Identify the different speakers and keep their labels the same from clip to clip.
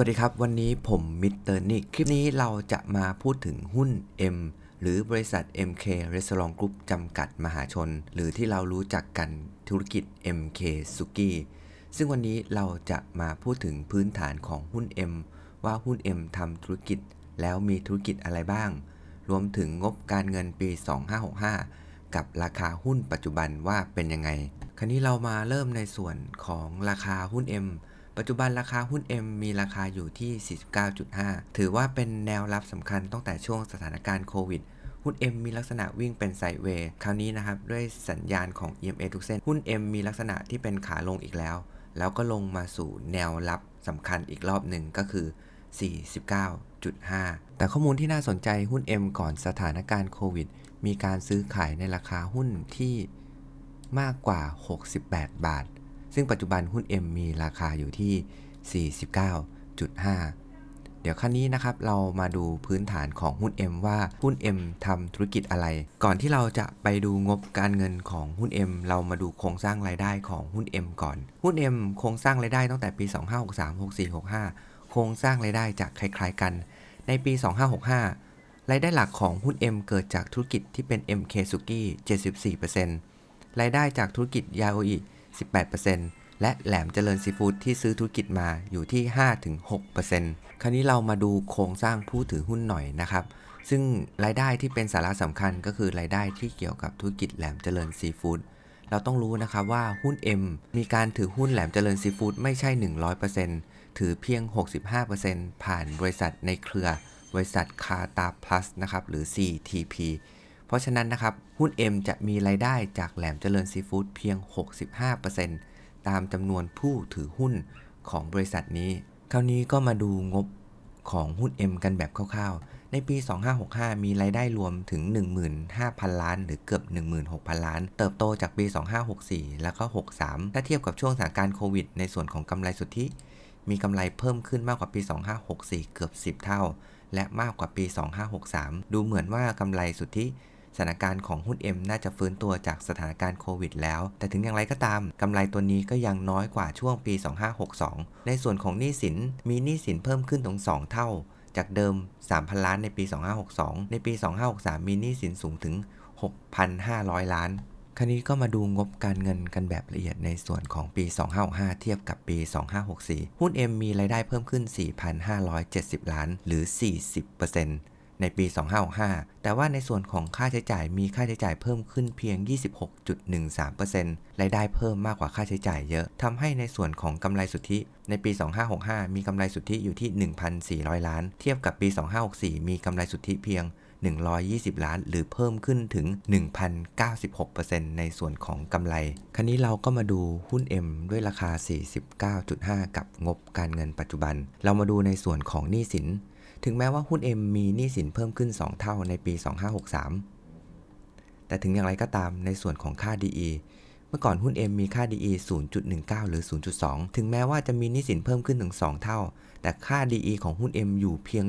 Speaker 1: วัสดีครับ วันนี้ผมมิสเตอร์นิกคลิปนี้เราจะมาพูดถึงหุ้น M หรือบริษัท MK Restaurant Group จำกัดมหาชน หรือที่เรารู้จักกันธุรกิจ MK Suki ซึ่งวันนี้เราจะมาพูดถึงพื้นฐานของหุ้น M ว่าหุ้น M ทำธุรกิจแล้วมีธุรกิจอะไรบ้าง รวมถึงงบการเงินปี 2565 กับราคาหุ้นปัจจุบันว่าเป็นยังไง คราวนี้เรามาเริ่มในส่วนของราคาหุ้น M ปัจจุบันราคาหุ้น M มีราคาอยู่ที่ 49.5 ถือว่าเป็นแนวรับสำคัญตั้งแต่ช่วงสถานการณ์โควิดหุ้น M มีลักษณะวิ่งเป็นไซด์เวย์คราวนี้นะครับ ด้วยสัญญาณของ EMA ทุกเส้น หุ้น M มีลักษณะที่เป็นขาลงอีกแล้ว แล้วก็ลงมาสู่แนวรับสำคัญอีกรอบหนึ่งก็คือ 49.5 แต่ข้อมูลที่น่าสนใจหุ้น M ก่อนสถานการณ์โควิด มีการซื้อขายในราคาหุ้นที่มากกว่า 68 บาท ซึ่งปัจจุบันหุ้น M มีราคาอยู่ที่ 49.5 เดี๋ยวขั้นนี้นะครับเรามาดูพื้นฐานของหุ้น M ว่าหุ้น M ทำธุรกิจอะไร ก่อนที่เราจะไปดูงบการเงินของหุ้น M เรามาดูโครงสร้างรายได้ของหุ้น M ก่อน หุ้น M โครงสร้างรายได้ตั้งแต่ปี 2563 64 65 โครงสร้างรายได้จะคล้าย ๆกัน ในปี 2565รายได้หลักของหุ้น M เกิดจากธุรกิจที่เป็น MK Suki 74%รายได้จากธุรกิจยาโออิ 18%และแหลมเจริญซีฟู้ดที่ซื้อธุรกิจมาอยู่ที่ 5-6%คราวนี้เรามาดูโครงสร้างผู้ถือหุ้นหน่อยนะครับ ซึ่งรายได้ที่เป็นสาระสำคัญก็คือรายได้ที่เกี่ยวกับธุรกิจแหลมเจริญซีฟู้ดเราต้องรู้นะครับว่าหุ้น M มีการถือหุ้นแหลมเจริญซีฟู้ดไม่ใช่ 100%ถือเพียง 65%ผ่านบริษัทในเครือบริษัทคาตาพลัสนะครับหรือ CTP เพราะฉะนั้นนะครับหุ้น M จะมีรายได้จากแหลมเจริญซีฟู้ดเพียง 65%ตามจำนวนผู้ถือหุ้นของบริษัทนี้ คราวนี้ก็มาดูงบของหุ้น M กันแบบคร่าวๆ ในปี 2565 มีรายได้รวมถึง 15,000 ล้าน หรือเกือบ 16,000 ล้าน เติบโตจากปี 2564 แล้วก็ 63 ถ้าเทียบกับช่วงสถานการณ์โควิด ในส่วนของกำไรสุทธิ มีกำไรเพิ่มขึ้นมากกว่าปี 2564 เกือบ 10 เท่า และมากกว่าปี 2563 ดูเหมือนว่ากำไรสุทธิ สถานการณ์ของหุ้น M น่าจะฟื้นตัวจากสถานการณ์โควิดแล้ว แต่ถึงอย่างไรก็ตามกำไรตัวนี้ก็ยังน้อยกว่าช่วงปี 2562 ในส่วนของหนี้สินมีหนี้สินเพิ่มขึ้นถึง 2 เท่า จากเดิม 3,000 ล้านในปี 2562 ในปี 2563 มีหนี้สินสูงถึง 6,500 ล้านคราวนี้ก็มาดูงบการเงินกันแบบละเอียดในส่วนของปี 2565 เทียบกับปี 2564 หุ้น M มีรายได้เพิ่มขึ้น 4,570 ล้านหรือ 40% ในปี 2565 แต่ว่าในส่วนของค่าใช้จ่ายมีค่าใช้จ่ายเพิ่มขึ้นเพียง 26.13%รายได้เพิ่มมากกว่าค่าใช้จ่ายเยอะทำให้ในส่วนของกำไรสุทธิในปี 2565 มีกำไรสุทธิอยู่ที่ 1,400 ล้าน เทียบกับปี 2564 มีกำไรสุทธิเพียง 120 ล้าน หรือเพิ่มขึ้นถึง 1,096%ในส่วนของกำไร คราวนี้เราก็มาดูหุ้น M ด้วยราคา 49.5 กับงบการเงินปัจจุบัน เรามาดูในส่วนของหนี้สิน ถึงแม้ว่าหุ้น M มีหนี้สินเพิ่มขึ้น 2 เท่าในปี 2563 แต่ถึงอย่างไรก็ตามในส่วนของค่า DE เมื่อก่อนหุ้น M มีค่า DE 0.19 หรือ 0.2 ถึงแม้ว่าจะมีนี้สินเพิ่มขึ้นถึง 2 เท่า แต่ค่า DE ของหุ้น M อยู่เพียง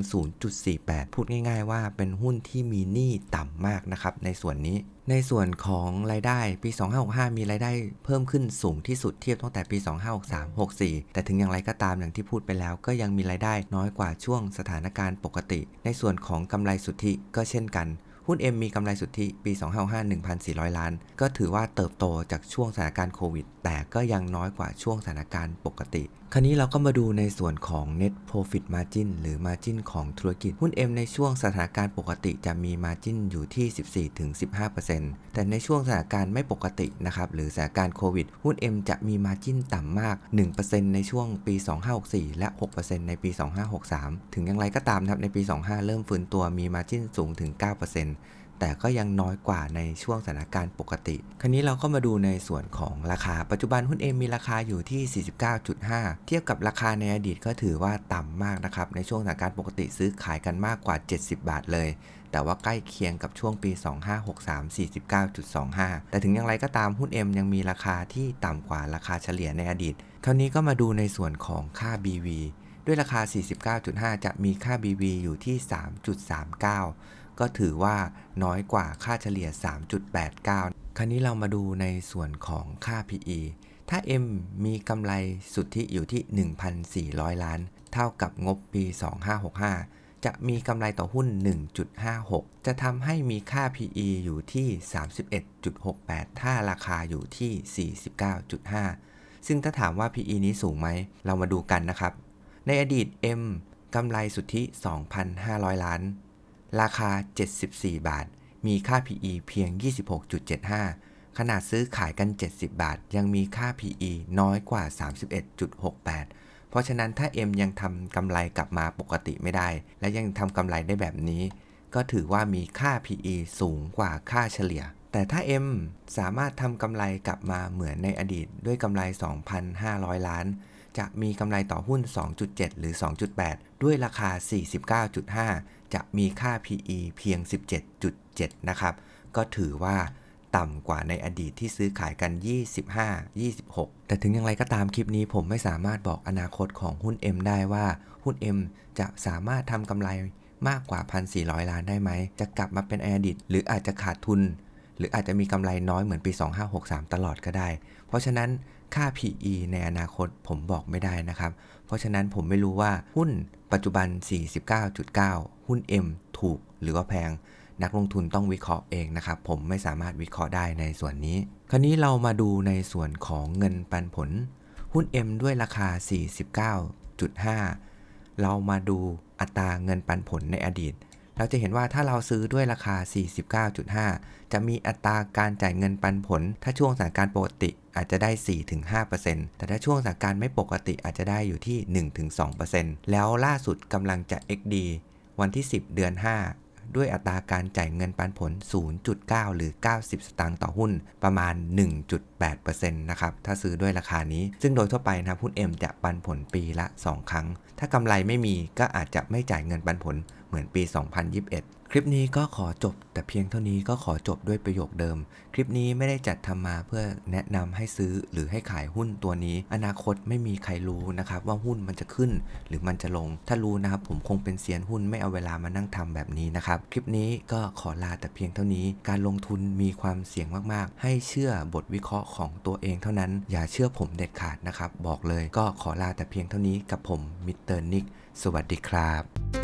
Speaker 1: 0.48 พูดง่าย ๆ ว่าเป็นหุ้นที่มีหนี้ต่ำมากนะครับในส่วนนี้ ในส่วนของรายได้ปี 2565 มีรายได้เพิ่มขึ้นสูงที่สุดเทียบตั้งแต่ปี 2563 64 แต่ถึงอย่างไรก็ตามอย่างที่พูดไปแล้ว ก็ยังมีรายได้น้อยกว่าช่วงสถานการณ์ปกติ ในส่วนของกำไรสุทธิก็เช่นกัน หุ้น M มีกำไรสุทธิปี 2565 1,400 ล้าน ก็ถือว่าเติบโตจากช่วงสถานการณ์โควิด แต่ก็ยังน้อยกว่าช่วงสถานการณ์ปกติ คราวนี้เราก็มาดูในส่วนของ net profit margin หรือ margin ของธุรกิจ หุ้น M ในช่วงสถานการณ์ปกติจะมี margin อยู่ที่ 14-15%แต่ในช่วงสถานการณ์ไม่ปกตินะครับหรือสถานการณ์โควิด หุ้น M จะมี margin ต่ำมาก 1%ในช่วงปี 2564 และ 6%ในปี 2563 ถึงอย่างไรก็ตามครับในปี 25 เริ่มฟื้นตัวมี margin สูงถึง 9% แต่ก็ยังน้อยกว่าในช่วงสถานการณ์ปกติ คราวนี้เราก็มาดูในส่วนของราคา ปัจจุบันหุ้น M มีราคาอยู่ที่ 49.5 เทียบกับราคาในอดีตก็ถือว่าต่ำมากนะครับ ในช่วงสถานการณ์ปกติซื้อขายกันมากกว่า 70 บาทเลย แต่ว่าใกล้เคียงกับช่วงปี 2563 49.25 แต่ถึงอย่างไรก็ตามหุ้น M ยังมีราคาที่ต่ำกว่าราคาเฉลี่ยในอดีต คราวนี้ก็มาดูในส่วนของค่า BV ด้วยราคา 49.5 จะมีค่า BV อยู่ที่ 3.39 ก็ถือว่าน้อยกว่าค่าเฉลี่ย 3.89 คราวนี้เรามาดูในส่วนของค่า PE ถ้า M มีกำไรสุทธิอยู่ที่ 1,400 ล้าน เท่ากับงบปี 2565 จะมีกำไรต่อหุ้น 1.56 จะทำให้มีค่า PE อยู่ที่ 31.68 ถ้าราคาอยู่ที่ 49.5 ซึ่งถ้าถามว่า PE นี้สูงไหม เรามาดูกันนะครับ ในอดีต M กำไรสุทธิ 2,500 ล้าน ราคา 74 บาท มีค่า PE เพียง 26.75 ขนาดซื้อขายกัน 70 บาท ยังมีค่า PE น้อยกว่า 31.68 เพราะฉะนั้นถ้า M ยังทำกำไรกลับมาปกติไม่ได้ และยังทำกำไรได้แบบนี้ ก็ถือว่ามีค่า PE สูงกว่าค่าเฉลี่ย แต่ถ้า M สามารถทำกำไรกลับมาเหมือนในอดีตด้วยกำไร 2,500 ล้าน จะมีกำไรต่อหุ้น 2.7 หรือ 2.8 ด้วยราคา 49.5 จะมีค่า PE เพียง 17.7 นะครับ ก็ถือว่าต่ำกว่าในอดีตที่ซื้อขายกัน 25 26 แต่ถึงอย่างไรก็ตามคลิปนี้ผมไม่สามารถบอกอนาคตของหุ้น M ได้ว่าหุ้น M จะสามารถทำกำไรมากกว่า 1,400 ล้านได้ไหม จะกลับมาเป็นอดีตหรืออาจจะขาดทุน หรืออาจจะมีกำไรน้อยเหมือนปี 2563 ตลอดก็ได้ เพราะฉะนั้นค่า PE ในอนาคตผมบอกไม่ได้นะครับ เพราะฉะนั้นผมไม่รู้ว่าหุ้นปัจจุบัน 49.9 หุ้น M ถูกหรือว่าแพง นักลงทุนต้องวิเคราะห์เองนะครับ ผมไม่สามารถวิเคราะห์ได้ในส่วนนี้ คราวนี้เรามาดูในส่วนของเงินปันผล หุ้น M ด้วยราคา 49.5 เรามาดูอัตราเงินปันผลในอดีต เราจะเห็นว่าถ้าเราซื้อด้วยราคา 49.5 จะมีอัตราการจ่ายเงินปันผล ถ้าช่วงสถานการณ์ปกติอาจจะได้ 4-5%แต่ถ้าช่วงสถานการณ์ไม่ปกติอาจจะได้อยู่ที่ 1-2%แล้วล่าสุดกำลังจะ XD วันที่ 10 เดือน 5ด้วยอัตราการจ่ายเงินปันผล 0.9 หรือ 90 สตางค์ต่อหุ้น ประมาณ 1.8%นะครับ ถ้าซื้อด้วยราคานี้ ซึ่งโดยทั่วไปนะครับหุ้น M จะปันผลปีละ 2 ครั้ง ถ้ากำไรไม่มีก็อาจจะไม่จ่ายเงินปันผล เหมือนปี 2021 คลิปนี้ก็ขอจบ แต่เพียงเท่านี้ก็ขอจบด้วยประโยคเดิม คลิปนี้ไม่ได้จัดทำมาเพื่อแนะนำให้ซื้อหรือให้ขายหุ้นตัวนี้ อนาคตไม่มีใครรู้นะครับว่าหุ้นมันจะขึ้นหรือมันจะลง ถ้ารู้นะครับผมคงเป็นเซียนหุ้นไม่เอาเวลามานั่งทำแบบนี้นะครับคลิปนี้ก็ขอลาแต่เพียงเท่านี้ การลงทุนมีความเสี่ยงมากๆ ให้เชื่อบทวิเคราะห์ของตัวเองเท่านั้น อย่าเชื่อผมเด็ดขาดนะครับบอกเลยก็ขอลาแต่เพียงเท่านี้กับผมมิสเตอร์นิกสวัสดีครับ